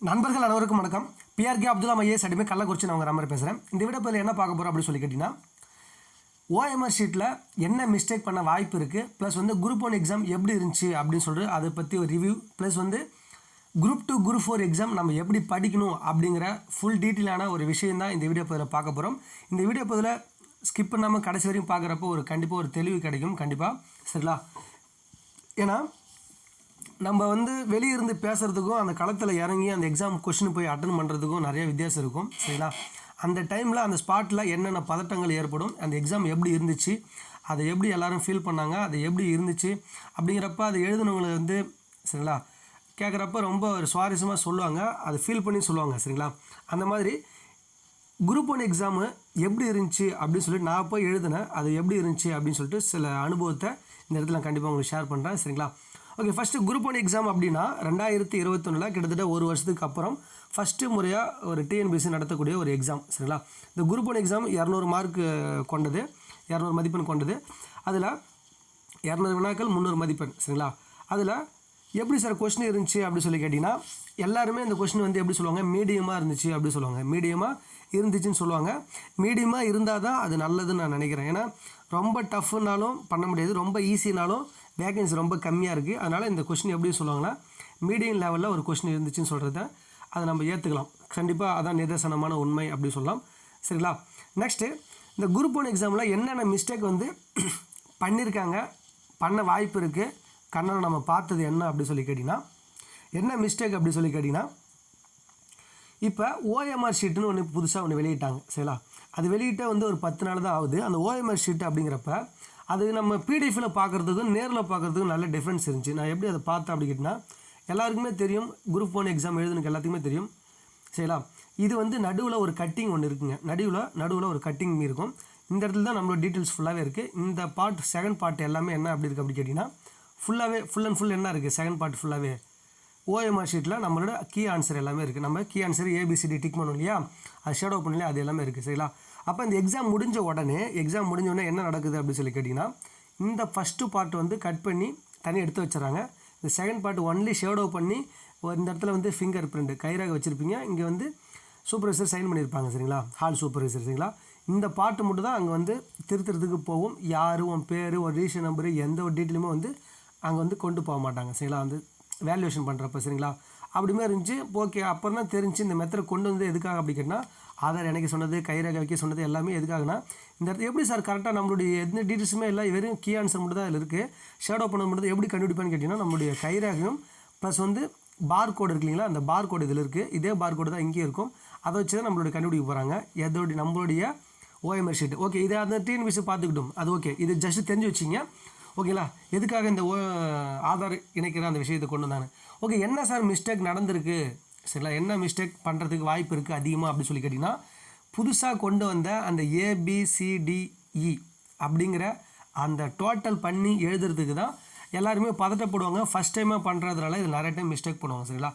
நண்பர்கள் அனைவருக்கும் வணக்கம். பிஆர்கே அப்துல்லா ஐஏஎஸ் அடிமை கள்ளக்குறிச்சி நான் உங்கள் மாதிரி பேசுகிறேன் இந்த விட பதில் என்ன பார்க்க போகிறோம் அப்படின்னு சொல்லி கேட்டிங்கன்னா ஓஎம்ஆர் ஷீட்டில் என்ன மிஸ்டேக் பண்ண வாய்ப்பு இருக்குது ப்ளஸ் வந்து குரூப் ஒன் எக்ஸாம் எப்படி இருந்துச்சு அப்படின்னு சொல்லிட்டு அதை பற்றி ஒரு ரிவ்யூ ப்ளஸ் வந்து group two group four exam நம்ம எப்படி படிக்கணும் அப்படிங்கிற ஃபுல் டீட்டெயிலான ஒரு விஷயம் தான் இந்த வீடியோ பதில் பார்க்க போகிறோம் இந்த வீடியோ பதில் ஸ்கிப் பண்ணாமல் கடைசி வரையும் பார்க்குறப்போ ஒரு கண்டிப்பாக ஒரு தெளிவு கிடைக்கும். கண்டிப்பாக சரிங்களா? ஏன்னா நம்ம வந்து வெளியே இருந்து பேசுகிறதுக்கும் அந்த களத்தில் இறங்கி அந்த எக்ஸாம் கொஷின் போய் அட்டன் பண்ணுறதுக்கும் நிறைய வித்தியாசம் இருக்கும். சரிங்களா? அந்த டைமில் அந்த ஸ்பாட்டில் என்னென்ன பதட்டங்கள் ஏற்படும் அந்த எக்ஸாம் எப்படி இருந்துச்சு அதை எப்படி எல்லோரும் ஃபீல் பண்ணாங்க அது எப்படி இருந்துச்சு அப்படிங்கிறப்ப அதை எழுதுனவங்களை வந்து சரிங்களா? கேட்குறப்ப ரொம்ப ஒரு சுவாரஸ்யமாக சொல்லுவாங்க அதை ஃபீல் பண்ணி சொல்லுவாங்க சரிங்களா? அந்த மாதிரி குரூப் ஒன் எக்ஸாமு எப்படி இருந்துச்சு அப்படின்னு சொல்லிட்டு நான் போய் எழுதினேன் அது எப்படி இருந்துச்சு அப்படின்னு சொல்லிட்டு சில அனுபவத்தை இந்த இடத்துல கண்டிப்பாக உங்களுக்கு ஷேர் பண்ணுறேன் சரிங்களா? Okay first group one exam அப்படின்னா ரெண்டாயிரத்தி இருபத்தொன்னில் கிட்டத்தட்ட ஒரு வருஷத்துக்கு அப்புறம் ஃபஸ்ட்டு முறையாக ஒரு டிஎன்பிசி நடத்தக்கூடிய ஒரு எக்ஸாம் சரிங்களா? இந்த குரூப் ஒன் எக்ஸாம் இரநூறு மார்க் கொண்டது இரநூறு மதிப்பெண் கொண்டது. அதில் இரநூறு வினாக்கள் முந்நூறு மதிப்பெண் சரிங்களா? அதில் எப்படி சார் கொஷின் இருந்துச்சு அப்படின்னு சொல்லி கேட்டிங்கன்னா எல்லாருமே இந்த கொஸ்டின் வந்து எப்படி சொல்லுவாங்க? மீடியமாக இருந்துச்சு அப்படின்னு சொல்லுவாங்க. மீடியமாக இருந்துச்சுன்னு சொல்லுவாங்க. மீடியமாக இருந்தால் தான் அது நல்லதுன்னு நான் நினைக்கிறேன். ஏன்னா ரொம்ப டஃப்னாலும் பண்ண முடியாது. ரொம்ப ஈஸினாலும் வேகன்சி ரொம்ப கம்மியாக இருக்குது அதனால் இந்த கொஸ்டின் எப்படி சொல்லுவாங்கன்னா மீடியம் லெவலில் ஒரு கொஸ்டின் இருந்துச்சுன்னு சொல்கிறத அதை நம்ம ஏற்றுக்கலாம் கண்டிப்பாக அதான் நிதர்சனமான உண்மை அப்படி சொல்லலாம். சரிங்களா? நெக்ஸ்ட்டு இந்த குரூப் ஒன் எக்ஸாமில் என்னென்ன மிஸ்டேக் வந்து பண்ணியிருக்காங்க பண்ண வாய்ப்பு இருக்குது கண்ணனை நம்ம பார்த்தது என்ன அப்படி சொல்லி கேட்டிங்கன்னா என்ன மிஸ்டேக் அப்படி சொல்லி கேட்டிங்கன்னா இப்போ ஓஎம்ஆர் ஷீட்டுன்னு ஒன்று புதுசாக ஒன்று வெளியிட்டாங்க. சரிங்களா? அது வெளியிட்ட வந்து ஒரு பத்து நாள் தான் ஆகுது. அந்த ஓஎம்ஆர் ஷீட் அப்படிங்கிறப்ப அது நம்ம பிடிஎஃபில் பார்க்குறதுக்கும் நேரில் பார்க்குறதுக்கும் நல்ல டிஃப்ரென்ஸ் இருந்துச்சு. நான் எப்படி அதை பார்த்தேன் அப்படி கேட்டிங்கன்னா எல்லாருக்குமே தெரியும் குரூப் ஒன் எக்ஸாம் எழுதுனுக்கு எல்லாத்துக்குமே தெரியும். சரிங்களா? இது வந்து நடுவில் ஒரு கட்டிங் ஒன்று இருக்குங்க. நடுவில் நடுவில் ஒரு கட்டிங் இருக்கும். இந்த இடத்துல தான் நம்மளோட டீட்டெயில்ஸ் ஃபுல்லாகவே இருக்குது இந்த பார்ட் செகண்ட் பார்ட் எல்லாமே என்ன அப்படி இருக்குது அப்படி கேட்டிங்கன்னா ஃபுல்லாகவே ஃபுல் அண்ட் ஃபுல் என்ன இருக்குது செகண்ட் பார்ட் ஃபுல்லாகவே ஓஎம்ஆர் ஷீட்டில் நம்மளோட கீ ஆன்சர் எல்லாமே இருக்குது நம்ம கீ ஆன்சர் ஏபிசிடி டிக் பண்ணோம் இல்லையா? அது ஷேடோ பண்ணலையா? அது எல்லாமே இருக்குது சரிங்களா? அப்போ இந்த எக்ஸாம் முடிஞ்ச உடனே எக்ஸாம் முடிஞ்ச உடனே என்ன நடக்குது அப்படின்னு சொல்லி கேட்டிங்கன்னா இந்த ஃபஸ்ட்டு பார்ட் வந்து கட் பண்ணி தனியாக எடுத்து வச்சுறாங்க இந்த செகண்ட் பார்ட் ஒன்லி ஷேடோ பண்ணி ஒரு இந்த இடத்துல வந்து ஃபிங்கர் பிரிண்ட் கைராக வச்சுருப்பீங்க. இங்கே வந்து சூப்பர்வைசர் சைன் பண்ணியிருப்பாங்க சரிங்களா? ஹால் சூப்பர்வைசர் சரிங்களா? இந்த பாட்டு மட்டும் தான் அங்கே வந்து திருத்துறதுக்கு போகும். யார் உன் பேர் ஒரு ரீசன் நம்பரு எந்த ஒரு டீட்டெயிலுமே வந்து அங்கே வந்து கொண்டு போக மாட்டாங்க சரிங்களா? வந்து வேல்யூவேஷன் பண்ணுறப்ப சரிங்களா? அப்படிமே இருந்துச்சு. ஓகே அப்புறம் தான் தெரிஞ்சு இந்த மெத்தடை கொண்டு வந்து எதுக்காக அப்படி கேட்டால் ஆதார் எனக்கு சொன்னது கைரேகை வைக்க சொன்னது எல்லாமே எதுக்காகனா இந்த இடத்துல எப்படி சார் கரெக்டாக நம்மளுடைய எந்த டீட்டெயில்ஸுமே இல்லை வெறும் கீ ஆன்சர் மட்டும் தான் இதில் இருக்குது ஷேடோ பண்ண மட்டும் எப்படி கண்டுபிடிப்பான்னு கேட்டிங்கன்னா நம்மளுடைய கைரேகையும் ப்ளஸ் வந்து பார் கோடு இருக்கு இல்லைங்களா அந்த பார் கோடு இதில் இருக்குது இதே பார் கோடு தான் இங்கேயும் இருக்கும். அதை வச்சு தான் நம்மளுடைய கண்டுபிடிக்க போகிறாங்க எதோடைய நம்மளுடைய ஓஎம்ஆர் ஷீட் ஓகே இதை அந்த டிஎன்பிசி பார்த்துக்கிட்டோம். அது ஓகே இது ஜஸ்ட் தெரிஞ்சு வச்சிங்க. ஓகேங்களா எதுக்காக இந்த ஓ ஆதார் இணைக்கிற அந்த விஷயத்தை கொண்டு வந்தாங்க? ஓகே என்ன சார் மிஸ்டேக் நடந்திருக்கு? சரிங்களா? என்ன மிஸ்டேக் பண்ணுறதுக்கு வாய்ப்பு இருக்குது அதிகமாக அப்படின்னு சொல்லி கேட்டிங்கன்னா புதுசாக கொண்டு வந்த அந்த ஏபிசிடிஇ e அப்படிங்கிற அந்த டோட்டல் பண்ணி எழுதுறதுக்கு தான் எல்லாருமே பதட்டப்படுவாங்க. ஃபஸ்ட் டைமாக பண்ணுறதுனால இது நிறைய டைம் மிஸ்டேக் பண்ணுவாங்க சரிங்களா?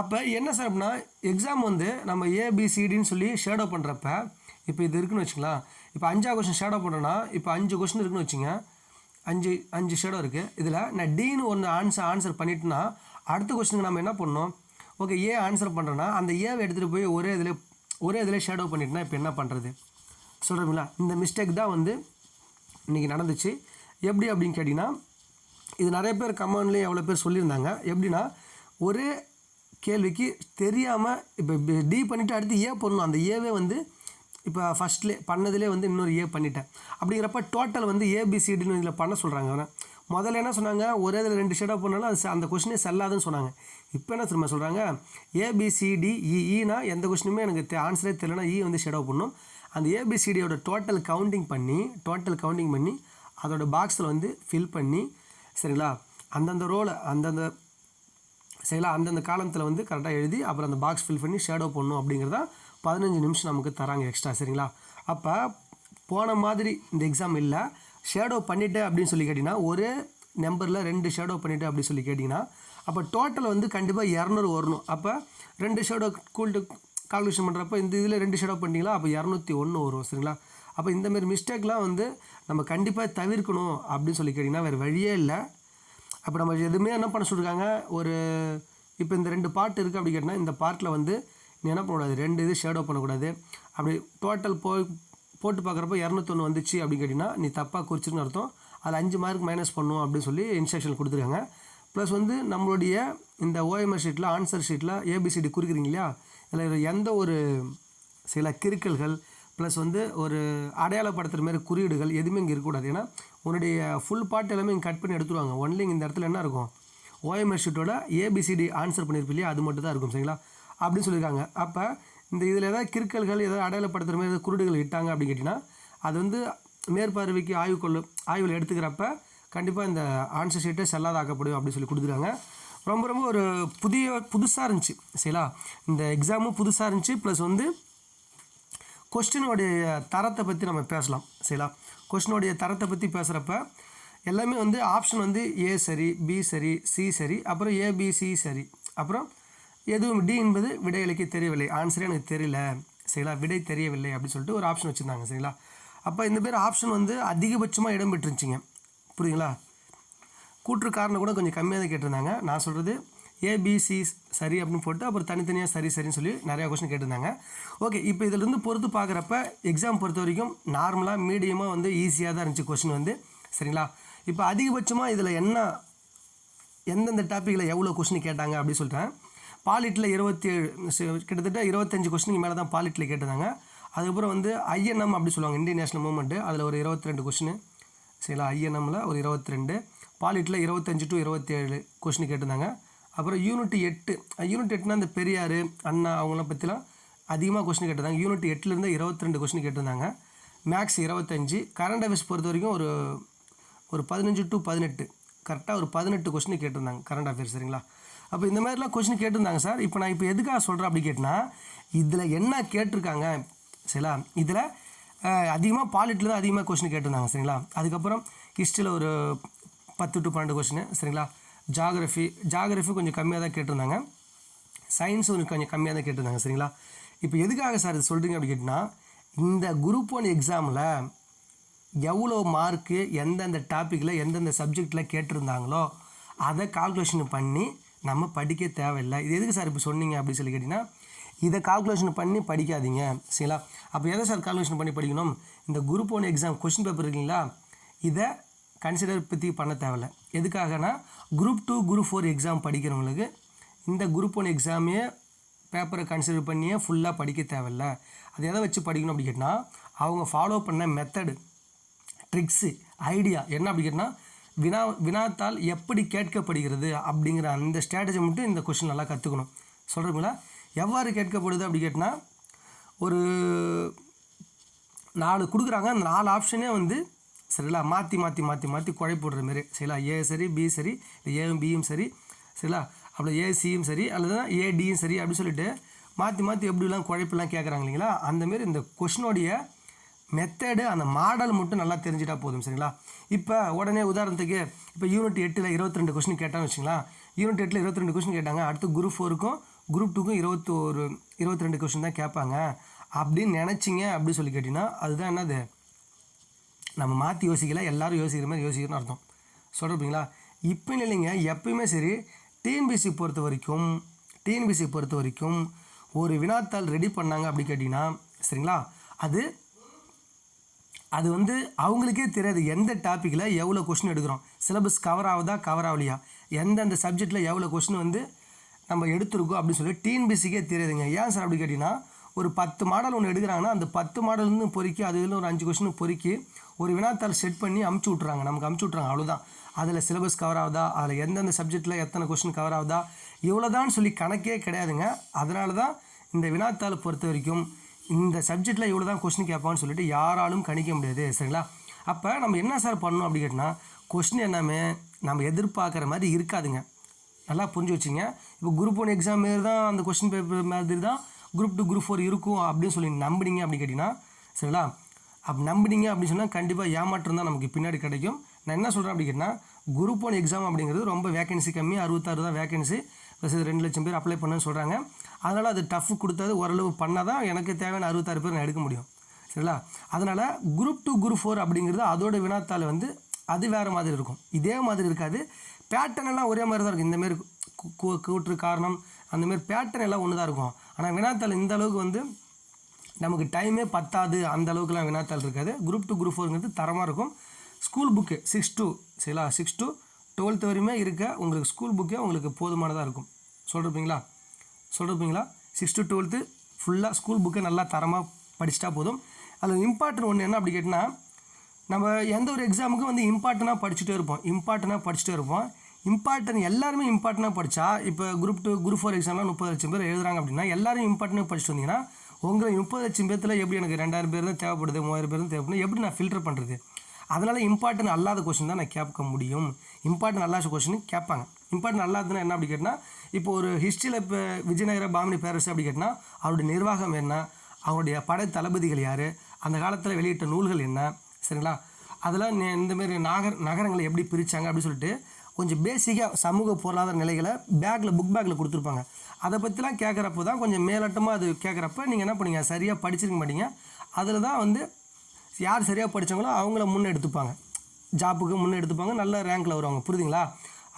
அப்போ என்ன சார் அப்படின்னா எக்ஸாம் வந்து நம்ம ஏபிசிடின்னு சொல்லி ஷேடோ பண்ணுறப்ப இப்போ இது இருக்குன்னு வச்சுக்கலாம் இப்போ அஞ்சா கொஸ்டின் ஷேடோ பண்ணுறோன்னா இப்போ அஞ்சு கொஸ்டின் இருக்குன்னு வச்சுங்க. அஞ்சு அஞ்சு ஷேடோ இருக்குது இதில் நான் டீன்னு ஒன்று ஆன்சர் ஆன்சர் பண்ணிட்டேன்னா அடுத்த கொஷினுக்கு நம்ம என்ன பண்ணோம் ஓகே ஏ ஆன்சர் பண்ணுறேன்னா அந்த ஏவை எடுத்துகிட்டு போய் ஒரே இதில் ஒரே இதில் ஷேடோ பண்ணிட்டுனா இப்போ என்ன பண்ணுறது சொல்கிறீங்களா இந்த மிஸ்டேக் தான் வந்து இன்றைக்கி நடந்துச்சு. எப்படி அப்படின்னு கேட்டிங்கன்னா இது நிறைய பேர் கமெண்ட்லேயே எவ்வளோ பேர் சொல்லியிருந்தாங்க. எப்படின்னா ஒரே கேள்விக்கு தெரியாமல் இப்போ டி பண்ணிவிட்டு அடுத்து ஏ பண்ணணும் அந்த ஏவே வந்து இப்போ ஃபஸ்ட்லே பண்ணதிலே வந்து இன்னொரு ஏ பண்ணிட்டேன். அப்படிங்கிறப்ப டோட்டல் வந்து ஏபிசிடின்னு இதில் பண்ண சொல்கிறாங்க அவனை முதல்ல என்ன சொன்னாங்க? ஒரே இதில் ரெண்டு ஷேடாக பண்ணாலும் அது அந்த கொஷினே செல்லாதுன்னு சொன்னாங்க. இப்போ என்ன திரும்ப சொல்கிறாங்க ஏபிசிடிஇனா e, e எந்த கொஷினுமே எனக்கு ஆன்சரே தெரியலனா இ e வந்து ஷேடாக பண்ணும் அந்த ஏபிசிடியோட டோட்டல் கவுண்டிங் பண்ணி டோட்டல் கவுண்டிங் பண்ணி அதோட பாக்ஸில் வந்து ஃபில் பண்ணி சரிங்களா? அந்தந்த ரோவில் அந்தந்த சரிங்களா? அந்தந்த காலத்தில் வந்து கரெக்டாக எழுதி அப்புறம் அந்த பாக்ஸ் ஃபில் பண்ணி ஷேடோ பண்ணணும் அப்படிங்கிறதா பதினஞ்சு நிமிஷம் நமக்கு தராங்க எக்ஸ்ட்ரா சரிங்களா? அப்போ போன மாதிரி இந்த எக்ஸாம் இல்லை. ஷேடோ பண்ணிவிட்டு அப்படின்னு சொல்லி கேட்டிங்கன்னா ஒரே நம்பரில் ரெண்டு ஷேடோ பண்ணிவிட்டு அப்படின்னு சொல்லி கேட்டிங்கன்னா அப்போ டோட்டல் வந்து கண்டிப்பாக இரநூறு வரணும். அப்போ ரெண்டு ஷேடோ கூல்ட்டு கால்குலேஷன் பண்ணுறப்ப இந்த இதில் ரெண்டு ஷேடோ பண்ணிங்களா அப்போ இரநூத்தி ஒன்று வரும் சரிங்களா? அப்போ இந்தமாரி மிஸ்டேக்லாம் வந்து நம்ம கண்டிப்பாக தவிர்க்கணும் அப்படின்னு சொல்லி கேட்டிங்கன்னா வேறு வழியே இல்லை. அப்போ நம்ம எதுவுமே என்ன பண்ண சொல்லியிருக்காங்க ஒரு இப்போ இந்த ரெண்டு பார்ட் இருக்குது அப்படி கேட்டால் இந்த பார்ட்டில் வந்து நீ என்ன பண்ணக்கூடாது? ரெண்டு இது ஷேடோ பண்ணக்கூடாது. அப்படி டோட்டல் போய் போட்டு பார்க்குறப்ப இரநூத்தொன்று வந்துச்சு அப்படின்னு கேட்டிங்கன்னா நீ தப்பாக குறிச்சிருன்னு அர்த்தம். அதில் அஞ்சு மார்க் மைனஸ் பண்ணும் அப்படின்னு சொல்லி இன்ஸ்ட்ரக்ஷன் கொடுத்துருக்காங்க. ப்ளஸ் வந்து நம்மளுடைய இந்த ஓஎம்ஆர் ஷீட்டில் ஆன்சர் ஷீட்டில் ஏபிசிடி குறிக்கிறீங்க இல்லையா? இதில் எந்த ஒரு சில கிறுக்கல்கள் ப்ளஸ் வந்து ஒரு அடையாளப்படுத்துகிற மாதிரி குறியீடுகள் எதுவுமே இங்கே இருக்கக்கூடாது. ஏன்னா உன்னுடைய ஃபுல் பார்ட் எல்லாமே இங்கே கட் பண்ணி எடுத்துருவாங்க. ஒன்லி இந்த இடத்துல என்ன இருக்கும்? ஓஎம்ஆர் ஷீட்டோட ஏபிசிடி ஆன்சர் பண்ணியிருப்பீங்க இல்லையா? அது மட்டும் தான் இருக்கும் சரிங்களா? அப்படின்னு சொல்லியிருக்காங்க அப்போ இந்த இதில் ஏதாவது கிறுக்கல்கள் ஏதாவது அடையாளப்படுத்துகிற மாதிரி ஏதாவது குருடுகள் இட்டாங்க அப்படின்னு கேட்டிங்கன்னா அது வந்து மேற்பார்வைக்கு ஆய்வு கொள்ளு ஆய்வில் எடுத்துக்கிறப்ப கண்டிப்பாக இந்த ஆன்சர் ஷீட்டை செல்லாதாக்கப்படும் அப்படின்னு சொல்லி கொடுத்துருக்காங்க. ரொம்ப ரொம்ப ஒரு புதிய புதுசாக இருந்துச்சு சரிங்களா? இந்த எக்ஸாமும் புதுசாக இருந்துச்சு ப்ளஸ் வந்து கொஸ்டினுடைய தரத்தை பற்றி நம்ம பேசலாம் சரிங்களா? கொஸ்டினுடைய தரத்தை பற்றி பேசுகிறப்ப எல்லாமே வந்து ஆப்ஷன் வந்து ஏ சரி பி சரி சி சரி அப்புறம் ஏபிசி சரி அப்புறம் எதுவும் டி என்பது விடை எனக்கு தெரியவில்லை ஆன்சரே எனக்கு தெரியல. சரிங்களா? விடை தெரியவில்லை அப்படின்னு சொல்லிட்டு ஒரு ஆப்ஷன் வச்சுருந்தாங்க. சரிங்களா? அப்போ இந்த பேர் ஆப்ஷன் வந்து அதிகபட்சமாக இடம் பெற்றுருந்துச்சிங்க புரியுங்களா கூற்று காரணம் கூட கொஞ்சம் கம்மியாக தான் கேட்டிருந்தாங்க. நான் சொல்கிறது ஏபிசி சரி அப்படின்னு போட்டு அப்புறம் தனித்தனியாக சரி சரின்னு சொல்லி நிறையா கொஸ்டின் கேட்டிருந்தாங்க. ஓகே இப்போ இதிலிருந்து பொறுத்து பார்க்குறப்ப எக்ஸாம் பொறுத்த வரைக்கும் நார்மலாக மீடியமாக வந்து ஈஸியாக தான் இருந்துச்சு கொஸ்டின் வந்து. சரிங்களா? இப்போ அதிகபட்சமாக இதில் என்ன எந்தெந்த டாப்பிக்கில் எவ்வளோ கொஸ்டின் கேட்டாங்க அப்படின்னு சொல்லிட்டேன் பாலிட்டில் இருபத்தி ஏழு கிட்டத்தட்ட இருபத்தஞ்சு கொஸ்டினுக்கு மேலே தான் பாலிட்டில் கேட்டிருந்தாங்க. அதுக்கப்புறம் வந்து ஐஎன்எம் அப்படி சொல்லுவாங்க இந்தியன் நேஷனல் மூவ்மெண்ட்டு அதில் ஒரு இருபத்தி ரெண்டு கொஸ்டின் சரிங்களா ஐஎன்எம்மில் ஒரு இருபத்தி ரெண்டு பாலிட்டில் இருபத்தஞ்சு டு இருபத்தேழு கொஸ்டின் கேட்டிருந்தாங்க. அப்புறம் யூனிட் எட்டு யூனிட் எட்டுனா இந்த பெரியார் அண்ணா அவங்களாம் பற்றிலாம் அதிகமாக கொஸ்டின் கேட்டிருந்தாங்க. யூனிட் எட்டுலேருந்து இருபத்தி ரெண்டு கொஸ்டின் கேட்டிருந்தாங்க. மேக்ஸ் இருபத்தஞ்சி. கரண்ட் அஃபேர்ஸ் பொறுத்த வரைக்கும் ஒரு ஒரு பதினஞ்சு டு பதினெட்டு. கரெக்டாக ஒரு பதினெட்டு கொஸ்டின் கேட்டிருந்தாங்க கரண்ட் அஃபேர்ஸ் சரிங்களா? அப்போ இந்த மாதிரிலாம் கொஸ்டின் கேட்டிருந்தாங்க சார். இப்போ நான் இப்போ எதுக்காக சொல்கிறேன் அப்படி கேட்டினா இதில் என்ன கேட்டிருக்காங்க சரிங்களா? இதில் அதிகமாக பாலிட்டில் தான் அதிகமாக கொஸ்டின் கேட்டிருந்தாங்க சரிங்களா? அதுக்கப்புறம் ஹிஸ்ட்ரியில் ஒரு பத்து டு பன்னெண்டு கொஸ்டின் சரிங்களா? ஜாகிரஃபி ஜாகிரஃபி கொஞ்சம் கம்மியாக தான் கேட்டிருந்தாங்க. சயின்ஸ் ஒன்று கொஞ்சம் கம்மியாக தான் கேட்டிருந்தாங்க சரிங்களா? இப்போ எதுக்காக சார் இது சொல்கிறீங்க அப்படி கேட்டினா இந்த குரூப் ஒன் எக்ஸாமில் எவ்வளோ மார்க்கு எந்தெந்த டாப்பிக்கில் எந்தெந்த சப்ஜெக்டில் கேட்டிருந்தாங்களோ அதை கால்குலேஷன் பண்ணி நம்ம படிக்க தேவையில்லை. இது எதுக்கு சார் இப்போ சொன்னீங்க அப்படின்னு சொல்லி கேட்டிங்கன்னா இதை கால்குலேஷன் பண்ணி படிக்காதீங்க. சரிங்களா? அப்போ எதை சார் கால்குலேஷன் பண்ணி படிக்கணும்? இந்த group one exam question paper இருக்குங்களா? இதை கன்சிடர் பற்றி பண்ண தேவையில்ல. எதுக்காகனா group two group four exam படிக்கிறவங்களுக்கு இந்த குரூப் ஒன் எக்ஸாமே பேப்பரை கன்சிடர் பண்ணியே ஃபுல்லாக படிக்க தேவையில்ல. அது எதை வச்சு படிக்கணும் அப்படி கேட்டால் அவங்க ஃபாலோ பண்ண மெத்தடு ட்ரிக்ஸு ஐடியா என்ன அப்படி கேட்டால் வினா வினாத்தால் எப்படி கேட்கப்படுகிறது அப்படிங்கிற அந்த ஸ்ட்ராட்டஜி மட்டும் இந்த கொஷின் நல்லா கற்றுக்கணும் சொல்கிறீங்களா எவ்வாறு கேட்கப்படுது அப்படி கேட்டால் ஒரு நாலு கொடுக்குறாங்க. அந்த நாலு ஆப்ஷனே வந்து சரிங்களா மாற்றி மாற்றி மாற்றி மாற்றி குழைப்புடுற மாரி. சரிங்களா ஏ சரி பி சரி இல்லை ஏவும் பியும் சரி சரிங்களா அப்படி ஏசியும் சரி அல்லது ஏடியும் சரி அப்படின்னு சொல்லிட்டு மாற்றி மாற்றி எப்படிலாம் குழைப்பெல்லாம் கேட்குறாங்க இல்லைங்களா? அந்தமாரி இந்த கொஷினோடைய மெத்தடு அந்த மாடல் மட்டும் நல்லா தெரிஞ்சிட்டா போதும் சரிங்களா? இப்போ உடனே உதாரணத்துக்கு இப்போ யூனிட் எட்டில் இருபத்தி ரெண்டு கொஸ்டின் கேட்டான்னு வச்சுங்களா யூனிட் எட்டில் இருபத்தி ரெண்டு கொஸ்டின் கேட்டாங்க. அடுத்து குரூப் ஃபோருக்கும் குரூப் டூக்கும் இருபத்தோரு இருபத்தி ரெண்டு கொஸ்டின் தான் கேட்பாங்க. அப்படின்னு நினச்சிங்க அப்படின்னு சொல்லி கேட்டிங்கன்னா அதுதான் என்னது? நம்ம மாற்றி யோசிக்கல எல்லோரும் யோசிக்கிற மாதிரி யோசிக்கணும்னு அர்த்தம். சொல்கிறீங்களா இப்போ இல்லைங்க எப்பயுமே சரி டிஎன்பிசி பொறுத்த வரைக்கும் டிஎன்பிசி பொறுத்த வரைக்கும் ஒரு வினாத்தாள் ரெடி பண்ணாங்க அப்படி கேட்டிங்கன்னா சரிங்களா? அது அது வந்து அவங்களுக்கே தெரியாது எந்த டாப்பிக்கில் எவ்வளோ கொஷின் எடுக்கிறோம். சிலபஸ் கவர் ஆகுதா கவர் ஆகலையா? எந்தெந்த சப்ஜெக்டில் எவ்வளோ கொஷின் வந்து நம்ம எடுத்திருக்கோம் அப்படின்னு சொல்லி டிஎன்பிசிக்கே தெரியாதுங்க. ஏன் சார் அப்படி கேட்டிங்கன்னா ஒரு பத்து மாடல் ஒன்று எடுக்கிறாங்கன்னா அந்த பத்து மாடல்னு பொறுக்கி அது இதில் ஒரு அஞ்சு கொஷின் பொறுக்கி ஒரு வினாத்தாள் செட் பண்ணி அமுச்சு விட்றாங்க நமக்கு அமுச்சு விட்றாங்க அவ்வளோதான் அதில் சிலபஸ் கவர் ஆகுதா? அதில் எந்தெந்த சப்ஜெக்டில் எத்தனை கொஷின் கவர் ஆகுதா? இவ்வளோதான் சொல்லி கணக்கே கிடையாதுங்க. அதனால தான் இந்த வினாத்தாள் பொறுத்த வரைக்கும் இந்த சப்ஜெக்டில் இவ்வளோ தான் கொஸ்டின் கேட்பான்னு சொல்லிட்டு யாராலும் கணிக்க முடியாது சரிங்களா? அப்போ நம்ம என்ன சார் பண்ணணும் அப்படி கேட்டால் கொஸ்டின் எல்லாமே நம்ம எதிர்பார்க்குற மாதிரி இருக்காதுங்க. நல்லா புரிஞ்சு வச்சுங்க. இப்போ குரூப் ஒன் எக்ஸாம் மாரி தான் அந்த கொஸ்டின் பேப்பர் மாதிரி தான் குரூப் டூ குரூப் ஃபோர் இருக்கும் அப்படின்னு சொல்லி நம்பினீங்க அப்படின்னு கேட்டிங்கன்னா சரிங்களா? அப்போ நம்பினீங்க அப்படின்னு சொன்னால் கண்டிப்பாக ஏமாற்றம் தான் நமக்கு பின்னாடி கிடைக்கும். நான் என்ன சொல்கிறேன் அப்படி கேட்டால் குரூப் ஒன் எக்ஸாம் அப்படிங்கிறது ரொம்ப வேகன்சி கம்மி அறுபத்தாறு தான் வேகன்சி ப்ளஸ் இது ரெண்டு லட்சம் பேர் அப்ளை பண்ணுன்னு சொல்கிறாங்க அதனால் அது டஃப் கொடுத்தது ஓரளவு பண்ணால் தான் எனக்கு தேவையான அறுபத்தாறு பேர் நான் எடுக்க முடியும். சரிங்களா? அதனால் குரூப் டூ குரூப் ஃபோர் அப்படிங்கிறது அதோட வினாத்தாள் வந்து அது வேறு மாதிரி இருக்கும். இதே மாதிரி இருக்காது. பேட்டர்ன் எல்லாம் ஒரே மாதிரி தான் இருக்கும் இந்தமாரி கூற்று காரணம் அந்தமாரி பேட்டர்ன் எல்லாம் ஒன்று தான் இருக்கும். ஆனால் வினாத்தாள் இந்த அளவுக்கு வந்து நமக்கு டைமே பத்தாது. அந்த அளவுக்குலாம் வினாத்தாள் இருக்காது. குரூப் டூ குரூப் ஃபோருங்கிறது தரமாக இருக்கும். ஸ்கூல் புக்கு சிக்ஸ் டூ சரிங்களா? சிக்ஸ் டூ டுவெல்த் வரையுமே இருக்க உங்களுக்கு ஸ்கூல் புக்கே உங்களுக்கு போதுமானதாக இருக்கும். சொல்கிறப்பீங்களா சொல்கிறப்பீங்களா சிக்ஸ்த்து டுவெல்த்து ஃபுல்லாக ஸ்கூல் புக்கை நல்லா தரமாக படிச்சிட்டா போதும். அதில் இம்பார்ட்டன்ட் ஒன்று என்ன அப்படி கேட்டால் நம்ம எந்த ஒரு எக்ஸாமுக்கும் வந்து இம்பார்ட்டனாக படிச்சுட்டே இருப்போம். இம்பார்ட்டனாக படிச்சுட்டே இருப்போம். இம்பார்ட்டன் எல்லாருமே இம்பார்ட்டனாக படித்தா இப்போ குரூப் டூ குரூப் ஃபோர் எக்ஸாம்லாம் முப்பது லட்சம் பேர் எழுதுறாங்க அப்படின்னா எல்லாரும் இம்பார்ட்டனாக படிச்சுட்டு வந்தீங்கன்னா உங்களை முப்பது லட்சம் பேர்த்தில் எப்படி எனக்கு ரெண்டாயிரம் பேர் தான் தேவைப்படுது மூவாயிரம் பேர் தான் தேவைப்படுது எப்படி நான் ஃபில்டர் பண்ணுறது அதனால் இம்பார்ட்டன் அல்லாத கொஷின் தான் நான் கேட்க முடியும். இம்பார்ட்டன் அல்லாத கொஷின் கேட்பாங்க. இம்பார்ட்டன் அல்லாததுன்னா என்ன அப்படி கேட்டால் இப்போ ஒரு ஹிஸ்ட்ரியில் இப்போ விஜயநகர பாமணி பேரரசு அப்படி கேட்டால் அவருடைய நிர்வாகம் என்ன அவருடைய படை தளபதிகள் யார் அந்த காலத்தில் வெளியிட்ட நூல்கள் என்ன சரிங்களா? அதெல்லாம் இந்தமாரி நாகர் நகர் நகரங்களை எப்படி பிரித்தாங்க அப்படின்னு சொல்லிட்டு கொஞ்சம் பேசிக்காக சமூக பொருளாதார நிலைகளை பேக்கில் புக் பேக்கில் கொடுத்துருப்பாங்க. அதை பற்றிலாம் கேட்குறப்போ தான் கொஞ்சம் மேலட்டமாக அது கேட்குறப்ப நீங்கள் என்ன பண்ணுங்க சரியாக படிச்சிருக்க மாட்டீங்க. அதில் தான் வந்து யார் சரியாக படித்தாங்களோ அவங்கள முன்னே எடுத்துப்பாங்க ஜாப்புக்கு முன்னே எடுத்துப்பாங்க நல்ல ரேங்க்கில் வருவாங்க. புரியுதுங்களா?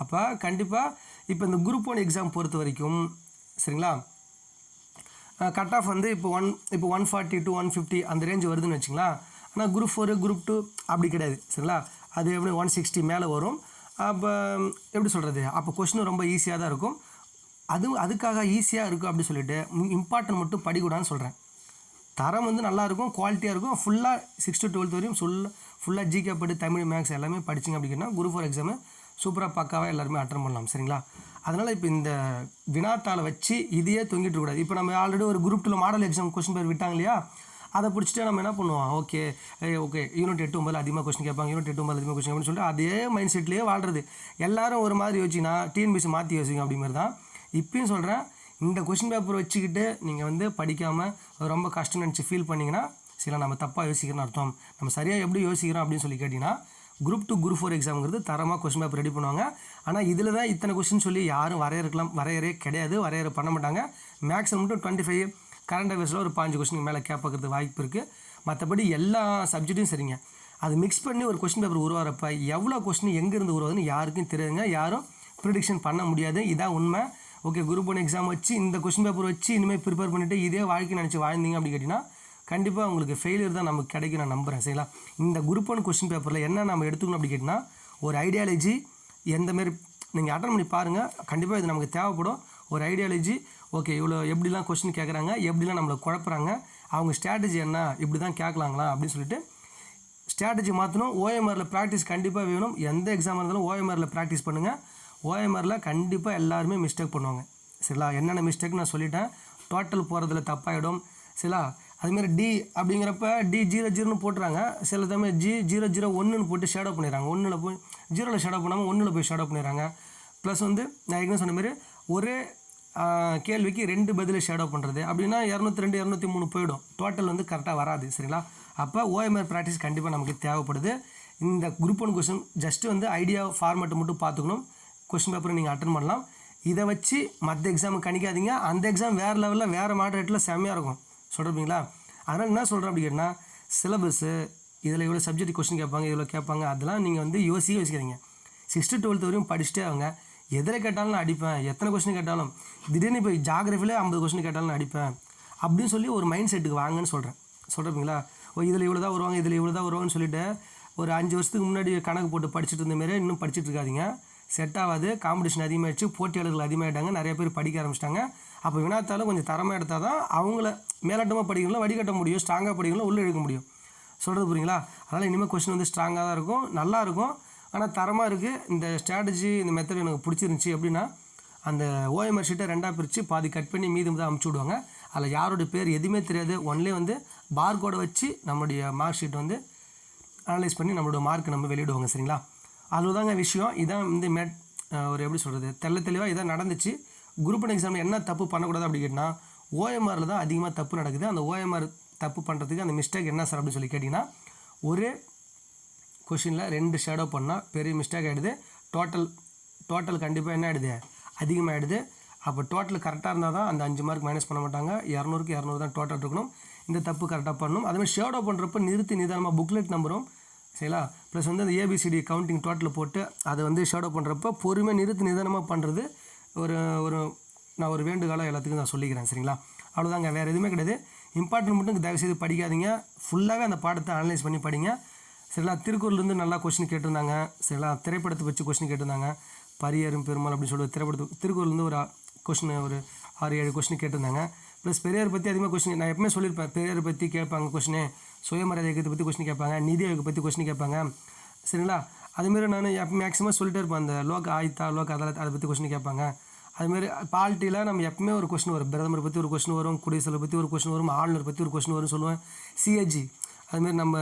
அப்போ கண்டிப்பாக இப்போ இந்த குரூப் ஒன் எக்ஸாம் பொறுத்த வரைக்கும் சரிங்களா? கட் ஆஃப் வந்து இப்போ ஒன் இப்போ one forty to one fifty அந்த ரேஞ்ச் வருதுன்னு வச்சுங்களா? ஆனால் குரூப் ஃபோரு குரூப் டூ அப்படி கிடையாது. சரிங்களா? அது எப்படி ஒன் சிக்ஸ்டி மேலே வரும்? அப்போ எப்படி சொல்கிறது அப்போ கொஷினும் ரொம்ப ஈஸியாக தான் இருக்கும். அதுவும் அதுக்காக ஈஸியாக இருக்கும் அப்படி சொல்லிட்டு இம்பார்ட்டன்ட் மட்டும் படிக்கூடாதுன்னு சொல்கிறேன் தரம் வந்து நல்லா இருக்கும். குவாலிட்டியாக இருக்கும் ஃபுல்லாக சிக்ஸ்த்து டுவெல்த் வரையும் ஃபுல்லாக ஃபுல்லாக ஜிகே படி தமிழ் மேக்ஸ் எல்லாமே படிச்சிங்க அப்படின்னா குரூப் ஃபோர் எக்ஸாமு சூப்பராக பக்காவாக எல்லாருமே அட்டன் பண்ணலாம் சரிங்களா? அதனால் இப்போ இந்த வினாத்தாளை வச்சு இதையே தொங்கிட்டு இருக்கக்கூடாது இப்போ நம்ம ஆல்ரெடி ஒரு குரூப் டூவில் மாடல் எக்ஸாம் கொஸ்டின் பேர் விட்டாங்க இல்லையா? அதை பிடிச்சிட்டு நம்ம என்ன பண்ணுவோம்? ஓகே ஓகே யூனிட் எட்டு ஒம்பது அதிகமாக கொஸ்டின் கேட்பாங்க யூனிட் எட்டு ஒம்பது அதிகமாக கொஸ்டின் அப்படின்னு சொல்லிட்டு அதே மைண்ட் செட்லேயே வாழ்றது. எல்லாரும் ஒரு மாதிரி யோசிச்சிங்கன்னா டிஎன்பிசி மாற்றி யோசிங்க அப்படி மாதிரி தான் இப்பயும் சொல்கிறேன் இந்த கொஸ்டின் பேப்பர் வச்சுக்கிட்டு நீங்கள் வந்து படிக்காமல் ரொம்ப கஷ்டம் நினச்சி ஃபீல் பண்ணிங்கன்னா சில நம்ம தப்பாக யோசிக்கிறோன்னு அர்த்தம். நம்ம சரியாக எப்படி யோசிக்கிறோம் அப்படின்னு சொல்லி கேட்டிங்கன்னா குரூப் டூ குரூப் ஃபோர் எக்ஸாம்ங்கிறது தரமாக கொஸ்டின் பேப்பர் ரெடி பண்ணுவாங்க. ஆனால் இதில் தான் இத்தனை கொஸ்டின் சொல்லி யாரும் வரையறுக்கலாம் வரையறே கிடையாது வரையறை பண்ண மாட்டாங்க. மேக்ஸிமம் மட்டும் டுவெண்ட்டி ஃபைவ் கரண்ட் அஃபேர்ஸில் ஒரு பாஞ்சு கொஸ்டின் மேலே கேட்பக்கிறது வாய்ப்பு இருக்குது மற்றபடி எல்லா சப்ஜெக்ட்டும் சரிங்க. அது மிக்ஸ் பண்ணி ஒரு கொஸ்டின் பேப்பர் உருவாகிறப்ப எவ்வளோ கொஸ்டின் எங்கேருந்து உருவாதுன்னு யாருக்கும் தெரியாதுங்க. யாரும் ப்ரிடிக்ஷன் பண்ண முடியாது. இதான் உண்மை. ஓகே குரூப் ஒன் எக்ஸாம் வச்சு இந்த கொஸ்டின் பேப்பர் வச்சு இனிமேல் ப்ரிப்பேர் பண்ணிவிட்டு இதே வாழ்க்கை நினச்சி வாழ்ந்தீங்க அப்படி கேட்டிங்கன்னா கண்டிப்பாக உங்களுக்கு ஃபெயிலியர் தான் நமக்கு கிடைக்கும் நான் நம்புகிறேன் சரிங்களா? இந்த குரூப் ஒன் கொஸ்டின் பேப்பரில் என்ன நம்ம எடுத்துக்கணும் அப்படி கேட்டிங்கன்னா ஒரு ஐடியாலஜி எந்த மாரி நீங்கள் அட்டன் பண்ணி பாருங்கள் கண்டிப்பாக இது நமக்கு தேவைப்படும். ஒரு ஐடியாலஜி ஓகே இவ்வளோ எப்படிலாம் கொஸ்டின் கேட்குறாங்க எப்படிலாம் நம்மளை குழப்புறாங்க அவங்க ஸ்ட்ராட்டஜி என்ன இப்படி தான் கேட்கலாங்களா அப்படின்னு சொல்லிட்டு ஸ்ட்ராட்டஜி மாற்றணும் ஓஎம்ஆரில் ப்ராக்டிஸ் கண்டிப்பாக வேணும். எந்த எக்ஸாம் இருந்தாலும் ஓஎம்ஆரில் ப்ராக்டிஸ் பண்ணுங்கள் ஓஎம்ஆரில் கண்டிப்பாக எல்லாருமே மிஸ்டேக் பண்ணுவாங்க. சரிங்களா என்னென்ன மிஸ்டேக் நான் சொல்லிட்டேன். டோட்டல் போகிறதுல தப்பாகிடும் சரிங்களா அதுமாரி டி அப்படிங்கிறப்ப டி ஜீரோ ஜீரோன்னு போட்டுறாங்க. சில சமயம் ஜி ஜீரோ ஜீரோ ஒன்றுன்னு போட்டு ஷேடோ பண்ணிடுறாங்க. ஒன்றில் போய் ஜீரோவில் ஷேடோ பண்ணாமல் ஒன்றில் போய் ஷேடோ பண்ணிடுறாங்க. ப்ளஸ் வந்து நான் ஏற்கனவே சொன்ன மாதிரி ஒரே கேள்விக்கு ரெண்டு பதில் ஷேடோ பண்ணுறது அப்படின்னா இரநூத்தி ரெண்டு இரநூத்தி மூணு போயிடும். டோட்டல் வந்து கரெக்டாக வராது. சரிங்களா அப்போ ஓஎம்ஆர் ப்ராக்டிஸ் கண்டிப்பாக நமக்கு தேவைப்படுது. இந்த குரூப் ஒன் கொஸ்டின் ஜஸ்ட்டு வந்து ஐடியா ஃபார்மேட்டை மட்டும் பார்த்துக்கணும். கொஸ்டின் பேப்பரை நீங்கள் அட்டன் பண்ணலாம். இதை வச்சு மற்ற எக்ஸாமுக்கு கணிக்காதீங்க. அந்த எக்ஸாம் வேறு லெவலில் வேறு மாடரேட்டில் செம்மையாக இருக்கும். சொல்கிறீங்களா அதனால் என்ன சொல்கிறேன் அப்படி கேட்டால் சிலபஸ்ஸு இதில் இவ்வளோ சப்ஜெக்ட் கொஸ்டின் கேட்பாங்க இவ்வளோ கேட்பாங்க அதெல்லாம் நீங்கள் வந்து யோசிக்க யோசிக்காதீங்க. சிக்ஸ்த்து டுவெல்த் வரையும் படிச்சுட்டே அவங்க எதில் கேட்டாலும் நான் அடிப்பேன். எத்தனை கொஸ்டின் கேட்டாலும். திடீர்னு இப்போ ஜாகிரஃபிலே ஐம்பது கொஸ்டின் கேட்டாலும் நான் அடிப்பேன். அப்படின்னு சொல்லி ஒரு மைண்ட் செட்டுக்கு வாங்கன்னு சொல்கிறேன் சொல்கிறீங்களா ஓ இதில் இவ்வளோ தான் வருவாங்க இதில் இவ்வளோ தான் வருவாங்கன்னு சொல்லிட்டு ஒரு அஞ்சு வருஷத்துக்கு முன்னாடி கணக்கு போட்டு படிச்சுட்டு இருந்த மாரி இன்னும் படிச்சுட்டு இருக்காதீங்க. செட் ஆகாது. காம்படிஷன் அதிகமாகிடுச்சு போட்டியாளர்கள் அதிகமாகிட்டாங்க நிறைய பேர் படிக்க ஆரம்பிச்சிட்டாங்க. அப்போ வினாத்தாலும் கொஞ்சம் தரமாக எடுத்தால் தான் அவங்கள மேலட்டமாக படிக்கலாம் வடிகட்ட முடியும். ஸ்ட்ராங்காக படிக்கலாம் உள்ளே எழுக்க முடியும். சொல்கிறது புரியுங்களா? அதனால் இனிமேல் கொஸ்டின் வந்து ஸ்ட்ராங்காக தான் இருக்கும். நல்லா இருக்கும். ஆனால் தரமாக இருக்குது இந்த ஸ்ட்ராட்டஜி இந்த மெத்தட் எனக்கு பிடிச்சிருந்துச்சி அப்படின்னா அந்த ஓஎம்ஆர் ஷீட்டை ரெண்டாக பிரித்து பாதி கட் பண்ணி மீதி தான் அமுச்சு விடுவாங்க. அதில் யாரோட பேர் எதுவுமே தெரியாது. ஒன்லே வந்து பார் கோடை வச்சு நம்மளுடைய மார்க் ஷீட் வந்து அனலைஸ் பண்ணி நம்மளோட மார்க் நம்ம வெளியிடுவாங்க. சரிங்களா? அதுதாங்க விஷயம். இதான் இந்த மெட் ஒரு எப்படி சொல்கிறது தெல்ல தெளிவாக இதான் நடந்துச்சு. குரூப் ஒன் எக்ஸாமில் என்ன தப்பு பண்ணக்கூடாது அப்படி கேட்டால் ஓஎம்ஆரில் தான் அதிகமாக தப்பு நடக்குது. அந்த ஓஎம்ஆர் தப்பு பண்ணுறதுக்கு அந்த மிஸ்டேக் என்ன சார் அப்படின்னு சொல்லி கேட்டிங்கன்னா ஒரே கொஷினில் ரெண்டு ஷேடோ பண்ணால் பெரிய மிஸ்டேக் ஆகிடுது டோட்டல் டோட்டல் கண்டிப்பாக என்ன ஆகிடுது அதிகமாகிடுது அப்போ டோட்டல் கரெக்டாக இருந்தால் தான் அந்த அஞ்சு மார்க் மைனஸ் பண்ண மாட்டாங்க. இரநூறுக்கு இரநூறு தான் டோட்டல் இருக்கணும். இந்த தப்பு கரெக்டாக பண்ணணும். அதுமாதிரி ஷேடோ பண்ணுறப்ப நிறுத்தி நிதானமாக புக்லெட் நம்பரும் சரிங்களா? ப்ளஸ் வந்து அந்த ஏபிசிடி கவுண்டிங் டோட்டலில் போட்டு அதை வந்து ஷேடோ பண்ணுறப்ப பொறுமையாக நிறுத்து நிதானமாக பண்ணுறது ஒரு ஒரு நான் ஒரு வேண்டுகாலம் எல்லாத்துக்கும் நான் சொல்லிக்கிறேன் சரிங்களா? அவ்வளோதாங்க வேறு எதுவுமே கிடையாது. இம்பார்ட்டன்ட் மட்டும் தயவுசெய்து படிக்காதீங்க. ஃபுல்லாகவே அந்த பாடத்தை அனலைஸ் பண்ணி படிங்க. சரிங்களா? திருக்குறள்லேருந்து நல்லா கொஸ்டின் கேட்டிருந்தாங்க. சரிங்களா? திரைப்படத்தை வச்சு கொஸ்டின் கேட்டிருந்தாங்க. பரியரும் பெருமாள் அப்படின்னு சொல்லிட்டு திரைப்படத்து திருக்குறள்லேருந்து ஒரு கொஸ்டின் ஒரு ஆறு ஏழு கொஸ்டின் கேட்டிருந்தாங்க. ப்ளஸ் பெரியார் பற்றி அதிகமாக கொஸ்டின் நான் எப்பவுமே சொல்லியிருப்பேன். பெரியார் பற்றி கேட்பாங்க கொஸ்டின் சுயமரியாதை இயக்கத்தை பற்றி கொஸ்டின் கேட்பாங்க நிதி ஆயோகை பற்றி கொஸ்டின் கேட்பாங்க. சரிங்களா? அதுமாரி நான் மேக்ஸிமம் சொல்லிட்டே இருப்பேன். அந்த லோக் ஆயுத்தா லோக் அதாலத் அதை பற்றி கொஸ்டின் கேட்பாங்க. அதுமாரி பாலிட்டியில் நம்ம எப்பவுமே ஒரு கொஸ்டின் வரும். பிரதமரை பற்றி ஒரு கொஸ்டின் வரும் குடியரசுத் பற்றி ஒரு கொஸ்டின் வரும் ஆளுநர் பற்றி ஒரு கொஸ்டின் வரும்னு சொல்லுவேன். சிஏஜி அதுமாரி நம்ம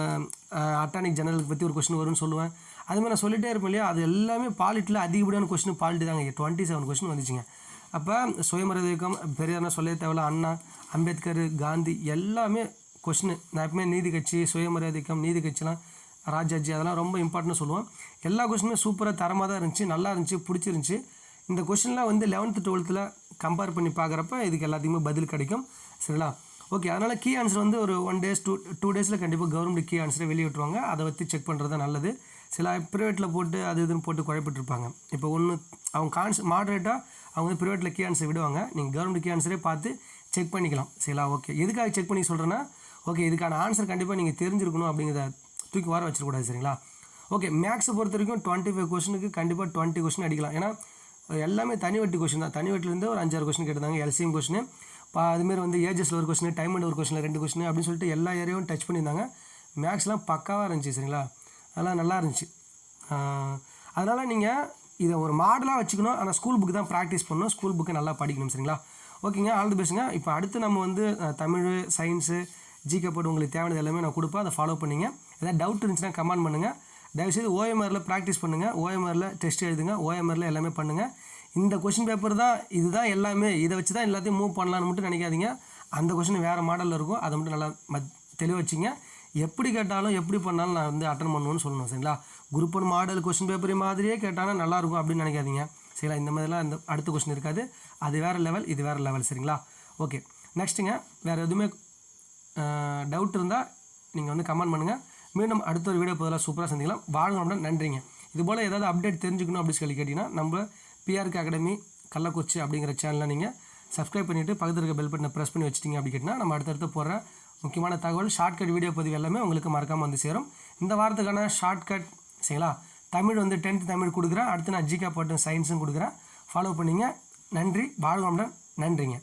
அட்டானிக் ஜெனரலுக்கு பற்றி ஒரு கொஸ்டின் வரும்னு சொல்லுவேன். அதுமாதிரி நான் சொல்லிட்டே இருப்பேன் இல்லையா? அது எல்லாமே பாலிட்டியில் அதிகப்படியான கொஸ்டின் பாலிட்டி தாங்க. டுவெண்ட்டி செவன் கொஸ்டின் வந்துச்சுங்க. அப்போ சுயமரியாதை இயக்கம் பெரியார்னா சொல்லவே தேவையில்ல அண்ணா அம்பேத்கர் காந்தி எல்லாமே கொஷின் நான் எப்பவுமே நீதி கட்சி சுயமரியாதைக்கம் நீதி கட்சிலாம் ராஜாஜி அதெல்லாம் ரொம்ப இம்பார்ட்டன்ட் சொல்லுவோம். எல்லா கொஷினுமே சூப்பராக தரமாக தான் இருந்துச்சு நல்லா இருந்துச்சு பிடிச்சிருந்துச்சி. இந்த கொஷின்லாம் வந்து லெவன்த்து டுவெல்த்தில் கம்பேர் பண்ணி பார்க்குறப்ப இதுக்கு எல்லாத்துக்குமே பதில் கிடைக்கும். சரிங்களா? ஓகே அதனால் கீ ஆன்சர் வந்து ஒரு ஒன் டேஸ் டூ டூ டேஸில் கண்டிப்பாக கவர்மெண்ட் கீ ஆன்சரை வெளியே விட்டுருவாங்க அதை வச்சு செக் பண்ணுறது தான் நல்லது. சில ப்ரைவேட்டில் போட்டு அது இதுன்னு போட்டு குழப்பிட்டுருப்பாங்க இப்போ ஒன்று அவங்க கான்ஸ் மாடரேட்டாக அவங்க வந்து ப்ரைவேட்டில் கீ ஆன்சர் விடுவாங்க. நீங்கள் கவர்மெண்ட் கீ ஆன்சரே பார்த்து செக் பண்ணிக்கலாம். சரிங்களா? ஓகே எதுக்காக செக் பண்ணி சொல்கிறேன்னா ஓகே இதுக்கான ஆன்சர் கண்டிப்பாக நீங்கள் தெரிஞ்சிருக்கணும் அப்படிங்கிறத தூக்கி வர வச்சிடக்கூடாது சரிங்களா? ஓகே மேக்ஸை பொறுத்த வரைக்கும் டுவெண்ட்டி ஃபைவ் கொஸ்டினுக்கு கண்டிப்பாக டுவெண்ட்டி கொஸ்டின் அடிக்கலாம். ஏன்னா எல்லாமே தனி வட்டி கொஸ்டின் தான். தனி வட்டிலேருந்து ஒரு அஞ்சாறு கொஸ்டின் கேட்டிருந்தாங்க. எல்சிஎம் கொஸ்டின் இப்போ அதுமாரி வந்து ஏஜஸில் ஒரு கொஸ்டின் டைம் அண்ட் ஒரு கொஷினில் ரெண்டு கொஸ்டின் அப்படின்னு சொல்லிட்டு எல்லா ஏரியாவும் டச் பண்ணியிருந்தாங்க. மேக்ஸ்லாம் பக்காவாக இருந்துச்சு சரிங்களா? அதெல்லாம் நல்லா இருந்துச்சு. அதனால் நீங்கள் இதை ஒரு மாடலாக வச்சுக்கணும். ஆனால் ஸ்கூல் புக்கு தான் ப்ராக்டிஸ் பண்ணணும். ஸ்கூல் புக்கு நல்லா படிக்கணும் சரிங்களா? ஓகேங்க ஆல் தி பெஸ்ட்டுங்க இப்போ அடுத்து நம்ம வந்து தமிழ் சயின்ஸு ஜிகே போட்டு உங்களுக்கு தேவையானது எல்லாமே நான் கொடுப்பேன். அதை ஃபாலோ பண்ணிங்க. ஏதாவது டவுட் இருந்துச்சுன்னா கமெண்ட் பண்ணுங்கள் தயவுசெய்து ஓஎம்ஆரில் ப்ராக்டிஸ் பண்ணுங்கள் ஓஎம்ஆரில் டெஸ்ட் எழுதுங்க. ஓஎம்ஆரில் எல்லாமே பண்ணுங்கள் இந்த கொஷின் பேப்பர் தான் இதுதான் எல்லாமே. இதை வச்சு தான் எல்லாத்தையும் மூவ் பண்ணலான்னு மட்டும் நினைக்காதீங்க. அந்த கொஷின் வேறு மாடலில் இருக்கும். அதை மட்டும் நல்லா மத் தெளிவு வச்சுங்க. எப்படி கேட்டாலும் எப்படி பண்ணாலும் நான் வந்து அட்டன் பண்ணுவேன்னு சொல்லணும். சரிங்களா? Group one model question paper மாதிரியே கேட்டாலும் நல்லாயிருக்கும் அப்படின்னு நினைக்காதீங்க. சரிங்களா? இந்த மாதிரிலாம் இந்த அடுத்த கொஷின் இருக்காது. அது வேறு லெவல் இது வேறு லெவல் சரிங்களா? ஓகே நெக்ஸ்ட்டுங்க வேறு எதுவுமே டவுட் இருந்தால் நீங்கள் வந்து கமெண்ட் பண்ணுங்கள் மீண்டும் அடுத்த ஒரு வீடியோ பதிலாக சூப்பராக சந்திக்கலாம். வாழ்க வளமுடன். நன்றிங்க. இது போல் ஏதாவது அப்டேட் தெரிஞ்சுக்கணும் அப்படின்னு சொல்லி கேட்டிங்கன்னா நம்ம பிஆர்கே அகாடமி கள்ளக்குறிச்சி அப்படிங்கிற சேனலை நீங்கள் சப்ஸ்கிரைப் பண்ணிவிட்டு பக்கத்தில் இருக்க பெல் பட்டனை ப்ரெஸ் பண்ணி வச்சிட்டிங்க அப்படி கேட்டிங்கன்னா நம்ம அடுத்தடுத்து போகிற முக்கியமான தகவல் ஷார்ட்கட் வீடியோ பதிவு எல்லாமே உங்களுக்கு மறக்காமல் வந்து சேரும். இந்த வாரத்துக்கான ஷார்ட்கட் சரிங்களா? தமிழ் வந்து டென்த் தமிழ் கொடுக்குறேன். அடுத்து நான் ஜிகா போட்டு சயின்ஸும் கொடுக்குறேன். ஃபாலோ பண்ணிங்க. நன்றி. வாழ்க நன்றிங்க.